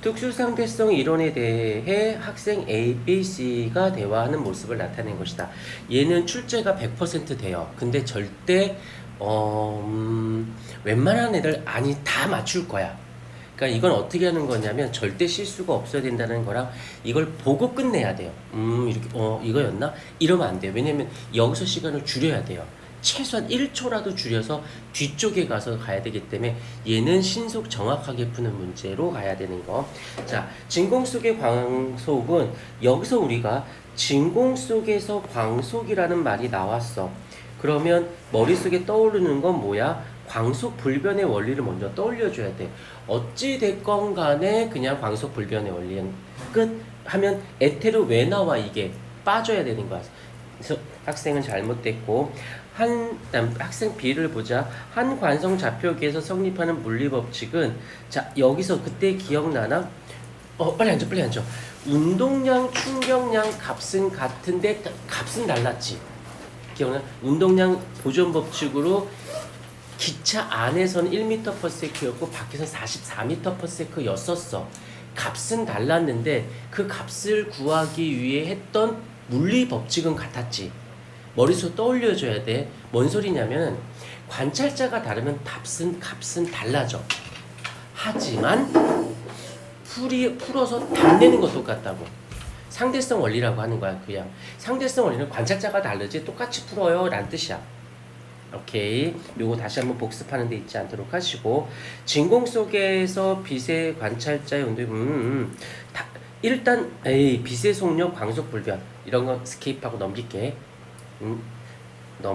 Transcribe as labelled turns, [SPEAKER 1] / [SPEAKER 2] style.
[SPEAKER 1] 특수상대성 이론에 대해 학생 A, B, C가 대화하는 모습을 나타낸 것이다. 얘는 출제가 100% 돼요. 근데 절대 어, 음, 웬만한 애들 아니 다 맞출 거야. 그러니까 이건 어떻게 하는 거냐면 절대 실수가 없어야 된다는 거랑 이걸 보고 끝내야 돼요. 음 이렇게 어 이거였나? 이러면 안 돼요. 왜냐면 여기서 시간을 줄여야 돼요. 최소한 1초라도 줄여서 뒤쪽에 가서 가야 되기 때문에 얘는 신속 정확하게 푸는 문제로 가야 되는 거. 자, 진공 속의 광속은 여기서 우리가 진공 속에서 광속이라는 말이 나왔어. 그러면 머릿속에 떠오르는 건 뭐야? 광속 불변의 원리를 먼저 떠올려줘야 돼. 어찌 됐건 간에 그냥 광속 불변의 원리는 끝 하면 에테르 왜 나와 이게 빠져야 되는 거야. 학생은 잘못됐고 한 학생 B를 보자 한 관성 좌표계에서 성립하는 물리 법칙은 자 여기서 그때 기억나나? 어 빨리 앉아 빨리 앉아. 운동량 충격량 값은 같은데 값은 달랐지. 기억나? 운동량 보존 법칙으로 기차 안에서는 1m/s였고 밖에서는 44m/s였었어. 값은 달랐는데 그 값을 구하기 위해 했던 물리 법칙은 같았지. 머릿속 떠올려줘야 돼. 뭔 소리냐면 관찰자가 다르면 값은 값은 달라져. 하지만 풀이 풀어서 답 내는 건 똑같다고. 상대성 원리라고 하는 거야. 그냥 상대성 원리는 관찰자가 다르지 똑같이 풀어요라는 뜻이야. 오케이. 요거 다시 한번 복습하는 데 있지 않도록 하시고 진공 속에서 빛의 관찰자의 운동 음, 음. 다, 일단 에이 빛의 속력 광속 불변 이런 거 스킵하고 넘길게. 음.